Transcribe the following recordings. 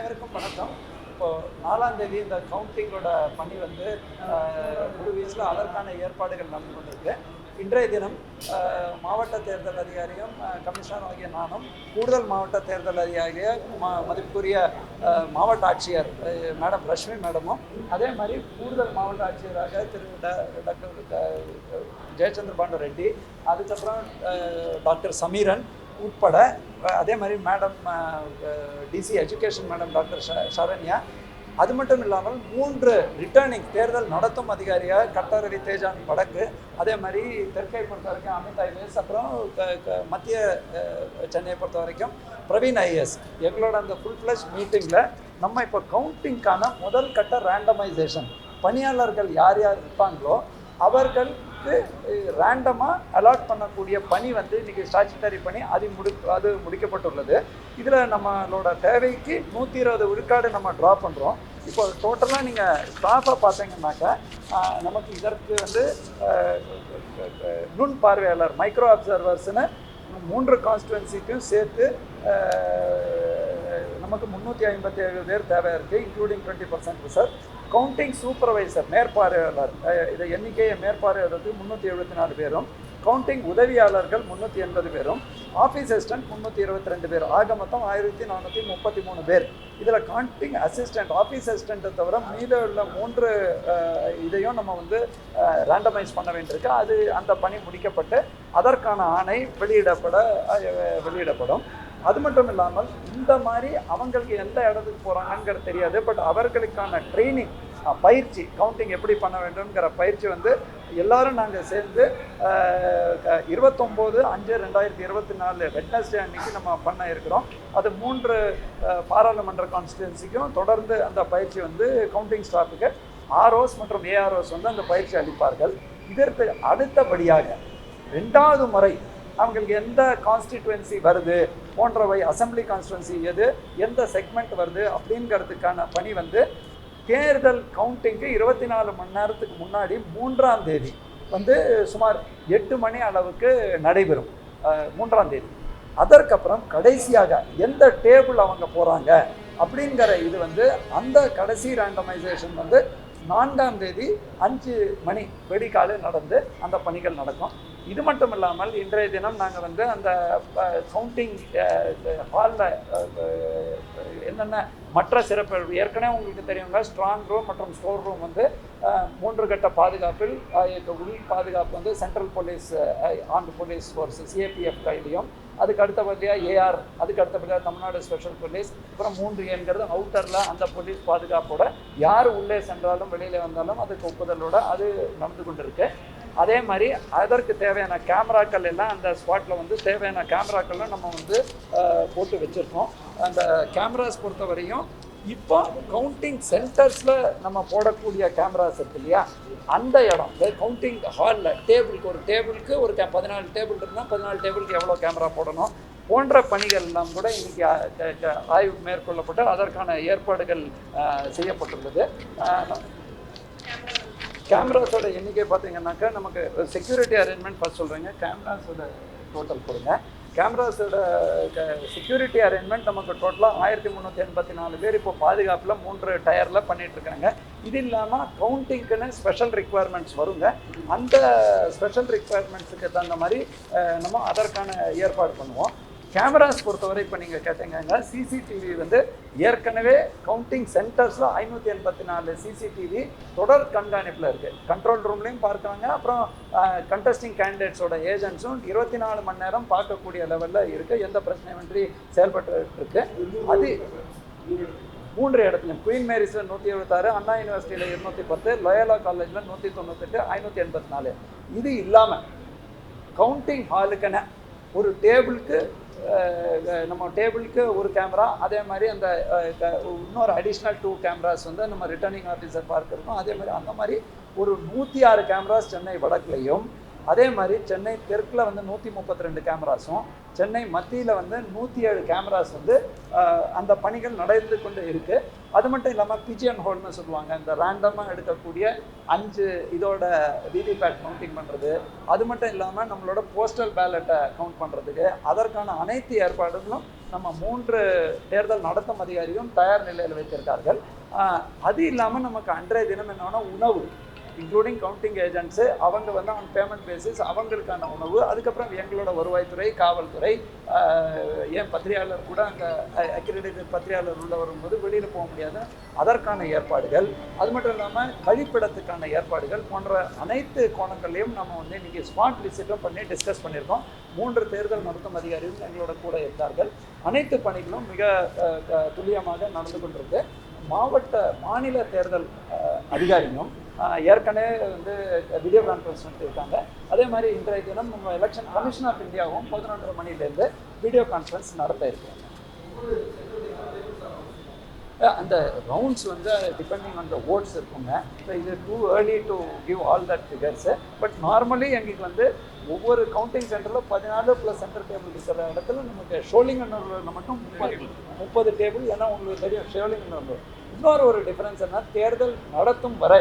அனைவருக்கும் வணக்கம். இப்போது நாலாம் தேதி இந்த கவுண்டிங்கோட பணி வந்து குழுவீஸில் அதற்கான ஏற்பாடுகள் நடந்து கொண்டிருக்கு. இன்றைய தினம் மாவட்ட தேர்தல் அதிகாரியும் கமிஷனர் ஆகிய நானும் கூடுதல் மாவட்ட தேர்தல் அதிகாரிய மா மதிப்புக்குரிய மாவட்ட ஆட்சியர் மேடம் ரஷ்மி மேடமும் அதே மாதிரி கூடுதல் மாவட்ட ஆட்சியராக திரு டாக்டர் ஜெயச்சந்திர பாண்டு ரெட்டி அதுக்கப்புறம் டாக்டர் சமீரன் உட்பட அதே மாதிரி madam DC education madam doctor ஷ- சரண்யா அது மட்டும் இல்லாமல் மூன்று ரிட்டர்னிங் தேர்தல் நடத்தும் அதிகாரியாக கட்டாரவி தேஜான் வடக்கு அதே மாதிரி தெற்கை பொறுத்த வரைக்கும் அமித் ஐஏஎஸ் அப்புறம் க- மத்திய சென்னையை பொறுத்த வரைக்கும் பிரவீன் ஐஏஎஸ். எங்களோட அந்த ஃபுல் ஃப்ளஷ் மீட்டிங்கில் நம்ம இப்போ கவுண்டிங்க்கான முதல் கட்ட ரேண்டமைசேஷன் பணியாளர்கள் யார் யார் இருப்பாங்களோ அவர்கள் ரேண்டமாக அலாட் பண்ணக்கூடிய பணி வந்து இன்றைக்கி ஸ்டாச்சுட்டரி பணி அது முடி அது முடிக்கப்பட்டுள்ளது. இதில் நம்மளோட தேவைக்கு நூற்றி இருபது விழுக்காடு நம்ம ட்ரா பண்ணுறோம் இப்போ டோட்டலாக நீங்கள் ஸ்டாஃபை பார்த்தீங்கன்னாக்கா நமக்கு இதற்கு வந்து நுண் பார்வையாளர் மைக்ரோ அப்சர்வர்ஸ்னு மூன்று கான்ஸ்டுவன்சிக்கும் சேர்த்து நமக்கு முந்நூற்றி ஐம்பத்தி ஏழு பேர் தேவை இருக்குது including twenty percent reserve counting supervisor மேற்பார்வையாளர் அஹ், இதை எண்ணிக்கையை மேற்பார்வையாளருக்கு முந்நூற்றி எழுபத்தி நாலு பேரும் கவுண்டிங் உதவியாளர்கள் முந்நூற்றி எண்பது பேரும் ஆஃபீஸ் அசிஸ்டன்ட் முந்நூற்றி இருபத்தி ரெண்டு பேர் ஆக மொத்தம் ஆயிரத்தி நானூற்றி முப்பத்தி மூணு பேர். இதில் கவுண்டிங் அசிஸ்டன்ட் ஆஃபீஸ் அசிஸ்டண்ட்டை தவிர மீத உள்ள மூன்று இதையும் நம்ம வந்து ரேண்டமைஸ் பண்ண வேண்டியிருக்கு. அது அந்த பணி முடிக்கப்பட்டு அதற்கான ஆணை வெளியிடப்பட வெளியிடப்படும். அது மட்டும் இல்லாமல் இந்த மாதிரி அவங்களுக்கு எந்த இடத்துக்கு போகிறாங்கங்கிறது தெரியாது. பட் அவர்களுக்கான ட்ரைனிங் பயிற்சி கவுண்டிங் எப்படி பண்ண வேண்டும்ங்கிற பயிற்சி வந்து எல்லாரும் நாங்கள் சேர்ந்து இருபத்தொம்போது அஞ்சு ரெண்டாயிரத்தி இருபத்தி நாலு வெட்னஸ்டே அன்னைக்கு நம்ம பண்ண இருக்கிறோம். அது மூன்று பாராளுமன்ற கான்ஸ்டிடுவன்சிக்கும் தொடர்ந்து அந்த பயிற்சி வந்து கவுண்டிங் ஸ்டாஃபுக்கு ஆர்ஓஸ் மற்றும் ஏஆர்ஓஸ் வந்து அந்த பயிற்சி அளிப்பார்கள். இதற்கு அடுத்தபடியாக ரெண்டாவது முறை அவங்களுக்கு எந்த கான்ஸ்டிடுவன்சி வருது? போன்றவை அசெம்பிளி கான்ஸ்டிடுவன்சி எது? எந்த செக்மெண்ட் வருது? அப்படிங்கிறதுக்கான பணி வந்து தேர்தல் கவுண்டிங்க்கு இருபத்தி நாலு மணி நேரத்துக்கு முன்னாடி மூன்றாம் தேதி வந்து சுமார் எட்டு மணி அளவுக்கு நடைபெறும். மூன்றாம் தேதி. அதற்கப்புறம் கடைசியாக எந்த டேபிள் அவங்க போகிறாங்க அப்படிங்கிற இது வந்து அந்த கடைசி ரேண்டமைசேஷன் வந்து நான்காம் தேதி அஞ்சு மணி வெடிக்காலை நடந்து அந்த பணிகள் நடக்கும். இது மட்டும் இல்லாமல் இன்றைய தினம் நாங்கள் வந்து அந்த கவுண்டிங் ஹாலில் என்னென்ன மற்ற சிறப்பு ஏற்கனவே உங்களுக்கு தெரியுங்க ஸ்ட்ராங் ரூம் மற்றும் ஸ்டோர் ரூம் வந்து மூன்று கட்ட பாதுகாப்பில் இந்த உள் பாதுகாப்பு வந்து central police and police force CAPF கையிலையும் அதுக்கு அடுத்தபடியாக ஏஆர் அதுக்கு அடுத்தபடியாக தமிழ்நாடு ஸ்பெஷல் போலீஸ் அப்புறம் மூன்று என்கிறது அவுட்டரில் அந்த போலீஸ் பாதுகாப்போட யார் உள்ளே சென்றாலும் வெளியில் வந்தாலும் அதுக்கு ஒப்புதலோடு அது நடந்து கொண்டிருக்கு. அதே மாதிரி அதற்கு தேவையான கேமராக்கள் எல்லாம் அந்த ஸ்பாட்டில் வந்து தேவையான கேமராக்கள்லாம் நம்ம வந்து போட்டு வச்சுருக்கோம். அந்த கேமராஸ் பொறுத்த வரையும் இப்போ கவுண்டிங் சென்டர்ஸில் நம்ம போடக்கூடிய கேமராஸ் இருக்கு இல்லையா? அந்த இடம் கவுண்டிங் ஹாலில் டேபிளுக்கு ஒரு டேபிளுக்கு ஒரு கே பதினாலு டேபிள் இருந்தால் பதினாலு டேபிளுக்கு எவ்வளோ கேமரா போடணும்? போன்ற பணிகள் எல்லாம் கூட இன்றைக்கி ஆய்வு மேற்கொள்ளப்பட்டு அதற்கான ஏற்பாடுகள் செய்யப்பட்டுள்ளது. கேமராஸோட எண்ணிக்கை பார்த்தீங்கன்னாக்கா நமக்கு செக்யூரிட்டி அரேஞ்ச்மெண்ட் ஃபஸ்ட் சொல்கிறேங்க கேமராஸோட டோட்டல் கொடுங்க. கேமராஸோட செக்யூரிட்டி அரேஞ்ச்மெண்ட் நமக்கு டோட்டலாக ஆயிரத்தி முந்நூற்றி எண்பத்தி நாலு பேர் இப்போ பாதுகாப்பில் மூன்று டயரில் பண்ணிகிட்ருக்காங்க இது இல்லாமல் கவுண்டிங்க்குன்னு ஸ்பெஷல் ரிக்குவயர்மெண்ட்ஸ் வருங்க. அந்த ஸ்பெஷல் ரிக்குவயர்மெண்ட்ஸுக்கு தகுந்த மாதிரி நம்ம அதற்கான ஏற்பாடு பண்ணுவோம். கேமராஸ் பொறுத்தவரை இப்போ நீங்கள் கேட்டீங்கன்னா சிசிடிவி வந்து ஏற்கனவே கவுண்டிங் சென்டர்ஸில் ஐநூற்றி எண்பத்தி நாலு சிசிடிவி தொடர் கண்காணிப்பில் இருக்குது கண்ட்ரோல் ரூம்லேயும் பார்க்குறாங்க. அப்புறம் கண்டஸ்டிங் கேண்டிடேட்ஸோட ஏஜென்ட்ஸும் இருபத்தி நாலு மணி நேரம் பார்க்கக்கூடிய லெவலில் இருக்குது எந்த பிரச்சனையின்றி செயல்பட்டு இருக்கு அது மூன்று இடத்துலையும். குயின் மேரிஸில் நூற்றி எழுபத்தாறு அண்ணா யூனிவர்சிட்டியில் இருநூற்றி பத்து லயோலா காலேஜில் நூற்றி தொண்ணூத்தெட்டு ஐநூற்றி எண்பத்தி நாலு. இது இல்லாமல் கவுண்டிங் ஹாலுக்கென ஒரு டேபிளுக்கு நம்ம டேபிளுக்கு ஒரு கேமரா அதே மாதிரி அந்த இன்னொரு அடிஷ்னல் டூ கேமராஸ் வந்து நம்ம ரிட்டர்னிங் ஆஃபீஸர் பார்க்குறோம் அதே மாதிரி அந்த மாதிரி ஒரு நூற்றி ஆறு கேமராஸ் சென்னை வடக்குலையும் அதே மாதிரி சென்னை தெற்கில் வந்து நூற்றி முப்பத்தி ரெண்டு கேமராஸும் சென்னை மத்தியில் வந்து நூற்றி ஏழு கேமராஸ் வந்து அந்த பணிகள் நடந்து கொண்டு இருக்குது அது மட்டும் இல்லாமல் பிஜிஎன் ஹோல்னு சொல்லுவாங்க. இந்த ரேண்டமாக எடுக்கக்கூடிய அஞ்சு இதோட விவிபேட் கவுண்டிங் பண்ணுறது அது மட்டும் இல்லாமல் நம்மளோட போஸ்டல் பேலட்டை கவுண்ட் பண்ணுறதுக்கு அதற்கான அனைத்து ஏற்பாடுகளும் நம்ம மூன்று தேர்தல் நடத்தும் அதிகாரியும் தயார் நிலையில் வைத்திருக்கார்கள். அது இல்லாமல் நமக்கு அன்றைய தினம் என்னன்னா உணவு. இன்க்ளூடிங் கவுண்டிங் ஏஜென்ட்ஸு அவங்க வந்து ஆன் பேமெண்ட் பேசிஸ் அவங்களுக்கான உணவு அதுக்கப்புறம் எங்களோட வருவாய்த்துறை காவல்துறை ஏன் பத்திரிகையாளர் கூட அங்கே அக்ரிடேட்டட் பத்திரிகையாளர் உள்ள வரும்போது வெளியில் போக முடியாது. அதற்கான ஏற்பாடுகள் அது மட்டும் இல்லாமல் கழிப்பிடத்துக்கான ஏற்பாடுகள் போன்ற அனைத்து கோணங்களையும் நம்ம வந்து இன்றைக்கி ஸ்மார்ட் விசிட்டும் பண்ணி டிஸ்கஸ் பண்ணியிருக்கோம். மூன்று தேர்தல் மருத்துவம் அதிகாரிகள் எங்களோட கூட இருந்தார்கள். அனைத்து பணிகளும் மிக துல்லியமாக நடந்து கொண்டிருக்கு. மாவட்ட மாநில தேர்தல் அதிகாரியும் ஏற்கனவே வந்து வீடியோ கான்ஃபரன்ஸ் இருக்காங்க அதே மாதிரி இன்றைய தினம் நம்ம எலெக்ஷன் கமிஷன் ஆஃப் இந்தியாவும் பதினொன்றரை மணிலேருந்து வீடியோ கான்ஃபரன்ஸ் நடத்த இருக்காங்க அந்த ரவுண்ட்ஸ் வந்து டிபெண்டிங் ஆன் த ஓட்ஸ் இருக்குங்க. ஸோ இது too early to give all that figures but normally எங்களுக்கு வந்து ஒவ்வொரு கவுண்டிங் சென்டரில் பதினாலு ப்ளஸ் சென்டர் டேபிள் இருக்கிற இடத்துல நமக்கு ஷோலிங்கன்னூரில் மட்டும் முப்பது முப்பது டேபிள் ஏன்னா உங்களுக்கு தெரியும் ஷோலிங்கன்னூர் இன்னொரு ஒரு டிஃப்ரென்ஸ் என்ன தேர்தல் நடத்தும் வரை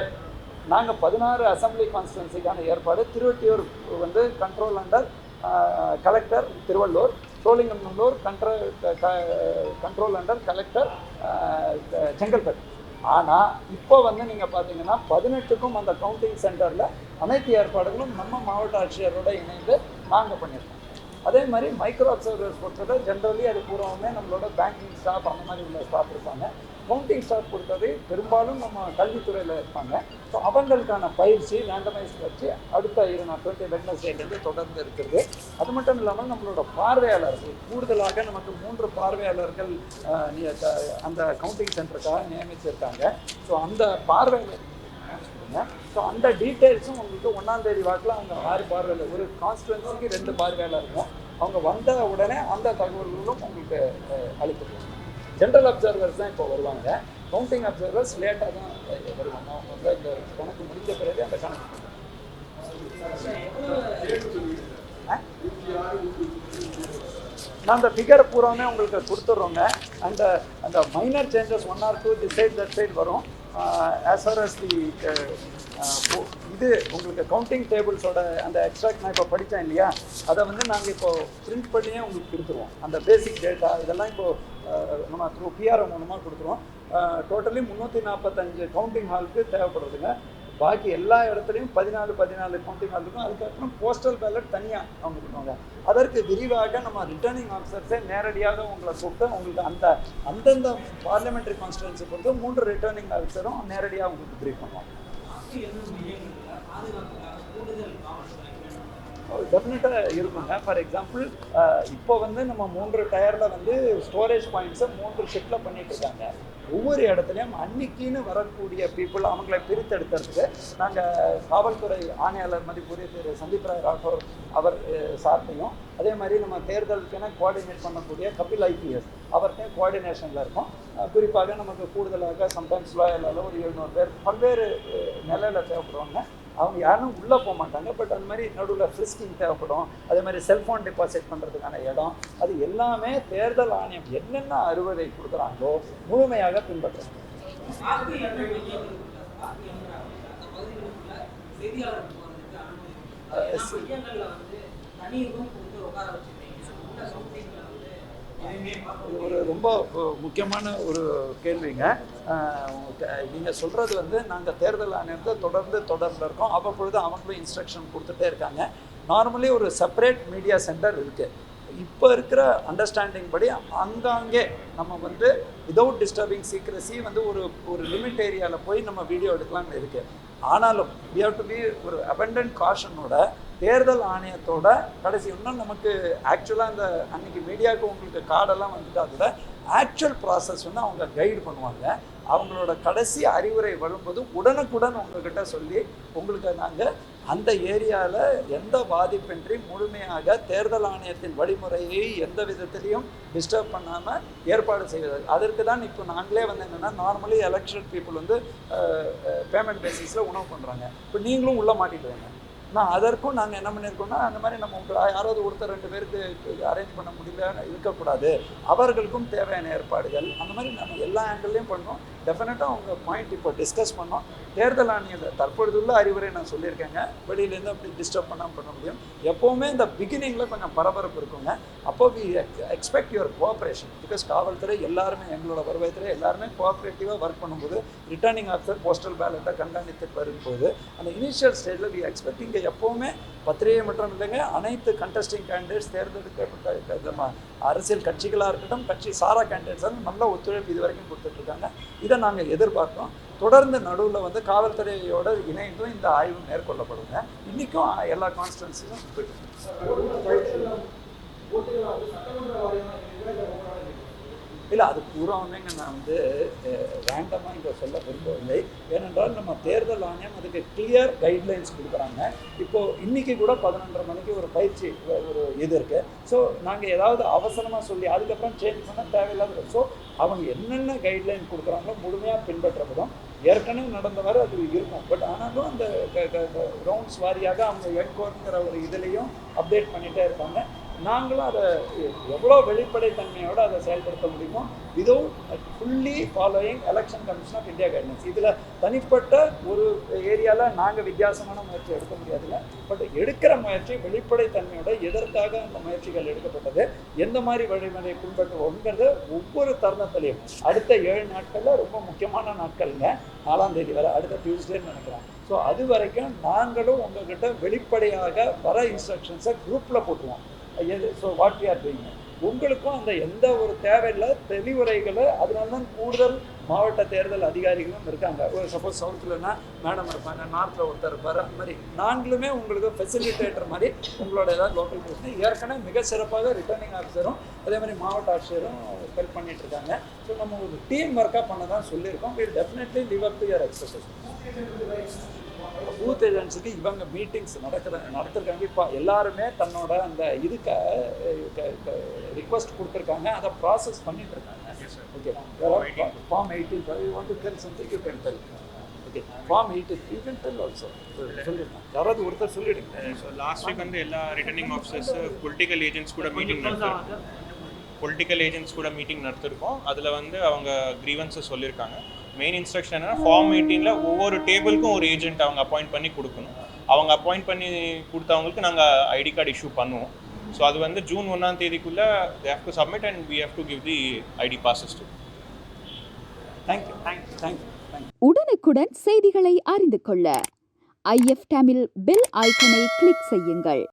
நாங்கள் பதினாறு அசம்பிளி கான்ஸ்டுவன்சிக்கான ஏற்பாடு திருவட்டியூர் வந்து control under collector Thiruvallur Sholinganallur control control under collector Chengalpattu. ஆனால் இப்போ வந்து நீங்கள் பார்த்தீங்கன்னா பதினெட்டுக்கும் அந்த கவுண்டிங் சென்டரில் அனைத்து ஏற்பாடுகளும் நம்ம மாவட்ட ஆட்சியரோட இணைந்து நாங்கள் பண்ணியிருக்கோம். அதே மாதிரி மைக்ரோ அப்சர்வர்ஸ் பொறுத்தவரை ஜென்ரலி அது பூர்வமே நம்மளோட பேங்கிங் ஸ்டாஃப் அந்த மாதிரி உள்ள ஸ்டாஃப் இருப்பாங்க. கவுண்டிங் ஸ்டாஃப் கொடுத்தது பெரும்பாலும் நம்ம கல்வித்துறையில் இருப்பாங்க. ஸோ அவங்களுக்கான பயிற்சி ரேண்டமைஸ் வச்சு அடுத்த இரு நாள் வெட்னஸ்டேலேருந்து தொடர்ந்து இருக்கிறது அது மட்டும் இல்லாமல் நம்மளோட பார்வையாளர்கள் கூடுதலாக நமக்கு மூன்று பார்வையாளர்கள் அந்த கவுண்டிங் சென்டருக்காக நியமிச்சிருக்காங்க. ஸோ அந்த பார்வையாளர் ஸோ அந்த டீட்டெயில்ஸும் உங்களுக்கு ஒன்றாந்தேதி வாக்கில் அவங்க ஆறு பார்வையில் ஒரு கான்ஸ்டுவன்சிக்கு ரெண்டு பார்வையாளர் இருக்கும். அவங்க வந்த உடனே அந்த தகவல்களும் உங்களுக்கு அளிக்கப்படும். ஜென்ரல் அப்சர்வர்ஸ் தான் இப்போ வருவாங்க. கவுண்டிங் அப்சர்வர்ஸ் லேட்டாக தான் வருவாங்க. அவங்க வந்து இந்த கணக்கு முடிஞ்ச பிறகு அந்த கணக்கு நான் அந்த ஃபிகர் பூராமே உங்களுக்கு கொடுத்துட்றோங்க. Uh, அந்த அந்த minor changes one or two the side that side வரும். ஆஸ் ஃபார் அஸ் தி இது உங்களுக்கு கவுண்டிங் டேபிள்ஸோட அந்த எக்ஸ்ட்ராக்ட் நான் இப்போ படித்தேன் இல்லையா? அதை வந்து நாங்கள் இப்போ பிரிண்ட் பண்ணியே உங்களுக்கு கொடுத்துருவோம். அந்த பேசிக் டேட்டா இதெல்லாம் இப்போது நம்ம த்ரூ பிஆர்ஓ மூலமாக கொடுத்துருவோம். டோட்டலி முந்நூற்றி நாற்பத்தஞ்சு கவுண்டிங் ஹாலுக்கு தேவைப்படுறதுங்க பாக்கி எல்லா இடத்துலையும் பதினாலு பதினாலு கவுண்டிங் ஹால் இருக்கும் அதுக்கப்புறம் போஸ்டல் பேலட் தனியாக அவங்க பண்ணுவாங்க அதற்கு விரிவாக நம்ம ரிட்டர்னிங் ஆஃபீஸர்ஸே நேரடியாக உங்களை கூப்பிட்டு உங்களுக்கு அந்த அந்தந்த பார்லிமெண்ட்ரி கான்ஸ்டுவன்சி பொறுத்து மூன்று ரிட்டர்னிங் ஆஃபீஸரும் நேரடியாக உங்களுக்கு ப்ரீஃப் பண்ணுவாங்க. டெஃபினட்டாக இருக்குங்க. ஃபார் எக்ஸாம்பிள் இப்போ வந்து நம்ம மூன்று டயரில் வந்து ஸ்டோரேஜ் பாயிண்ட்ஸை மூன்று ஷிஃப்டில் பண்ணிட்டு இருக்காங்க. ஒவ்வொரு இடத்துலையும் அன்னைக்குன்னு வரக்கூடிய பீப்புள் அவங்களை பிரித்தெடுக்கிறதுக்கு நாங்கள் காவல்துறை ஆணையாளர் மதிப்புரிய திரு சந்தீப் ராய் ராठौर அவர் அஹ், சார்பையும் அதே மாதிரி நம்ம தேர்தலுக்கென கோஆர்டினேட் பண்ணக்கூடிய கபில் ஐபிஎஸ் அவர்கிட்டையும் கோஆர்டினேஷனில் இருக்கும். குறிப்பாக நமக்கு கூடுதலாக சம்டைம்ஸ் லாயலால் ஒரு எழுநூறு பேர் பல்வேறு நிலையில் தேவைப்படுவாங்க. அவங்க யாரும் உள்ளே போக மாட்டாங்க. பட் அந்த மாதிரி நடுவில் ஃப்ரிஸ்கிங் தேவைப்படும். அதே மாதிரி செல்ஃபோன் டெபாசிட் பண்ணுறதுக்கான இடம். அது எல்லாமே தேர்தல் ஆணையம் என்னென்ன அறுவடை கொடுக்குறாங்களோ முழுமையாக பின்பற்றுறாங்க ஒரு ரொம்ப முக்கியமான ஒரு கேள்விங்க. நீங்கள் சொல்கிறது வந்து நாங்கள் தேர்தல் ஆணையத்தை தொடர்ந்து தொடர்ந்து இருக்கோம். அவ்வப்பொழுது அவங்களும் இன்ஸ்ட்ரக்ஷன் கொடுத்துட்டே இருக்காங்க. நார்மலி ஒரு செப்பரேட் மீடியா சென்டர் இருக்குது இப்போ இருக்கிற அண்டர்ஸ்டாண்டிங் படி அங்காங்கே நம்ம வந்து விதவுட் டிஸ்டர்பிங் சீக்ரஸி வந்து ஒரு ஒரு லிமிட் ஏரியாவில் போய் நம்ம வீடியோ எடுக்கலாம்னு இருக்குது ஆனாலும் வி ஹவ் டு பி ஒரு அபண்டன்ட் காஷனோட தேர்தல் ஆணையத்தோட கடைசி இன்னும் நமக்கு ஆக்சுவலாக அந்த அன்னைக்கு மீடியாவுக்கு உங்களுக்கு கார்டெல்லாம் வந்துட்டு கூட ஆக்சுவல் ப்ராசஸ் வந்து அவங்க கைடு பண்ணுவாங்க. அவங்களோட கடைசி அறிவுரை வரும்போது உடனுக்குடன் உங்ககிட்ட சொல்லி உங்களுக்கு நாங்கள் அந்த ஏரியாவில் எந்த பாதிப்பின்றி முழுமையாக தேர்தல் ஆணையத்தின் வழிமுறையை எந்த விதத்திலையும் டிஸ்டர்ப் பண்ணாமல் ஏற்பாடு செய்வது அதற்கு தான் இப்போ நாங்களே வந்து என்னென்னா நார்மலி எலெக்ஷன் பீப்புள் வந்து பேமெண்ட் பேசிஸில் உணவு பண்ணுறாங்க இப்போ நீங்களும் உள்ளே மாட்டிடுவாங்க நான் அதற்கும் நாங்கள் என்ன பண்ணியிருக்கோம்னா அந்த மாதிரி நம்ம உங்களை யாராவது ஒருத்தர் ரெண்டு பேருக்கு அரேஞ்ச் பண்ண முடியல இருக்கக்கூடாது. அவர்களுக்கும் தேவையான ஏற்பாடுகள். அந்த மாதிரி நம்ம எல்லா ஆங்கிள்லையும் பண்ணோம். டெஃபினட்டாக அவங்க பாயிண்ட் இப்போ டிஸ்கஸ் பண்ணோம். தேர்தல் ஆணையத்தில் தற்பொழுதுள்ள அறிவுரை நான் சொல்லியிருக்கேங்க. வெளியிலேருந்து அப்படி டிஸ்டர்ப் பண்ணாமல் பண்ண முடியும். எப்போவுமே இந்த பிகினிங்கில் கொஞ்சம் பரபரப்பு இருக்குங்க. அப்போ we expect your cooperation because காவல்துறை எல்லாருமே எங்களோட வருவாய்த்துறை எல்லாருமே கோஆப்ரேட்டிவாக ஒர்க் பண்ணும்போது ரிட்டர்னிங் ஆஃபீஸர் போஸ்டல் பேலட்டை கண்காணித்து வரும்போது அந்த இனிஷியல் ஸ்டேஜில் வி எக்ஸ்பெக்டிங் இங்கே எப்போவுமே பத்திரிகை மட்டும் இல்லைங்க அனைத்து கண்டஸ்டிங் கேண்டிடேட்ஸ் தேர்ந்தெடுக்கப்பட்ட அரசியல் கட்சிகளாக இருக்கட்டும் கட்சி சாரா கேண்டிடேட்ஸ் வந்து நல்ல ஒத்துழைப்பு இது வரைக்கும் கொடுத்துட்ருக்காங்க. இதை நாங்கள் எதிர்பார்த்தோம் தொடர்ந்து நடுவில் வந்து காவல்துறையோட இணைந்தும் இந்த ஆய்வு மேற்கொள்ளப்படுங்க. இன்றைக்கும் எல்லா கான்ஸ்டன்ஸையும் இல்லை அது பூராவுமேங்க நான் வந்து வேண்டமாக இங்கே சொல்ல விரும்பவில்லை. ஏனென்றால் நம்ம தேர்தல் ஆணையம் அதுக்கு கிளியர் கைட்லைன்ஸ் கொடுக்குறாங்க. இப்போது இன்றைக்கி கூட பதினொன்றரை மணிக்கு ஒரு பயிற்சி ஒரு இது இருக்குது ஸோ நாங்கள் ஏதாவது அவசரமாக சொல்லி அதுக்கப்புறம் சேஞ்ச் பண்ணால் தேவையில்லாத ஸோ அவங்க என்னென்ன கைட்லைன் கொடுக்குறாங்களோ முழுமையாக பின்பற்றப்படும் ஏற்கனவே நடந்த வரை அது இருக்கும். பட் ஆனாலும் அந்த ரவுண்ட்ஸ் வாரியாக அவங்க என்கோருங்கிற ஒரு இதுலேயும் அப்டேட் பண்ணிகிட்டே இருப்பாங்க நாங்களும் அதை எவ்வளோ வெளிப்படைத்தன்மையோடு அதை செயல்படுத்த முடியுமோ இதுவும் fully following election commission of India guidelines இதில் தனிப்பட்ட ஒரு ஏரியாவில் நாங்கள் வித்தியாசமான முயற்சி எடுக்க முடியாதுல்ல பட் எடுக்கிற முயற்சி வெளிப்படைத்தன்மையோட எதற்காக அந்த முயற்சிகள் எடுக்கப்பட்டது எந்த மாதிரி வழிமுறை பின்பற்றுவோங்கிறது ஒவ்வொரு தருணத்திலையும். அடுத்த ஏழு நாட்களில் ரொம்ப முக்கியமான நாட்கள்ங்க நாலாம் தேதி வரை அடுத்த டியூஸ்டேன்னு நினைக்கிறேன். ஸோ அது வரைக்கும் நாங்களும் உங்ககிட்ட வெளிப்படையாக வர இன்ஸ்ட்ரக்ஷன்ஸை குரூப்பில் போட்டுருவோம். So what you are doing உங்களுக்கும் அந்த எந்த ஒரு தேவையில்லை தெளிவுரைகளை அதனால தான் கூடுதல் மாவட்ட தேர்தல் அதிகாரிகளும் இருக்காங்க. ஒரு சப்போஸ் சவுத்துலன்னா மேடம் இருப்பாங்க நார்த்தில் ஒருத்தர் இருப்பார் அந்த மாதிரி நாங்களுமே உங்களுக்கு ஃபெசிலிட்டேட்டர் மாதிரி உங்களோட ஏதாவது லோக்கல் பிரச்சனை ஏற்கனவே மிக சிறப்பாக ரிட்டர்னிங் ஆஃபீஸரும் அதே மாதிரி மாவட்ட ஆட்சியரும் ஹெல்ப் பண்ணிட்டு இருக்காங்க. ஸோ நம்ம ஒரு டீம் ஒர்க்காக பண்ண தான் சொல்லியிருக்கோம். Will definitely live up to your expectation booth ஏஜென்ட்ஸுக்கு இவங்க மீட்டிங்ஸ் நடக்கிற நடத்திருக்காங்க. இப்போ எல்லாருமே தன்னோட அந்த இதுக்கு ரிக்வஸ்ட் கொடுத்துருக்காங்க. அதை ப்ராசஸ் பண்ணிட்டு இருக்காங்க. Okay form eighteen you want to tell something you can tell okay form eighteen you can tell also சொல்லிடுங்க யாராவது ஒருத்தர் சொல்லிடுங்க. ஸோ லாஸ்ட் வீக் வந்து எல்லா ரிட்டர்னிங் ஆஃபீஸர்ஸ் பொலிட்டிக்கல் ஏஜென்ட்ஸ் கூட மீட்டிங் நடத்திருக்கோம். பொலிட்டிக்கல் ஏஜென்ட்ஸ் கூட மீட்டிங் நடத்திருக்கோம். அதில் வந்து அவங்க க்ரீவன்ஸை சொல்லியிருக்காங்க மெயின் இன்ஸ்ட்ரக்ஷன் என்னன்னா ஃபார்ம் எயிட்டீனில் ஒவ்வொரு டேபிளுக்கும் ஒரு ஏஜென்ட் அவங்க அப்பாயிண்ட் பண்ணி கொடுக்கணும். அவங்க அப்பாயிண்ட் பண்ணி கொடுத்தவங்களுக்கு நாங்கள் ஐடி கார்டு இஷ்யூ பண்ணுவோம். ஸோ அது வந்து ஜூன் ஒன்றாம் தேதிக்குள்ளே they have to submit and we have to give the ID passes to thank you thank you thank you உடனுக்குடன் செய்திகளை அறிந்து கொள்ள ஐஎஃப் தமிழ் பெல் ஐக்கனை கிளிக் செய்யுங்கள்.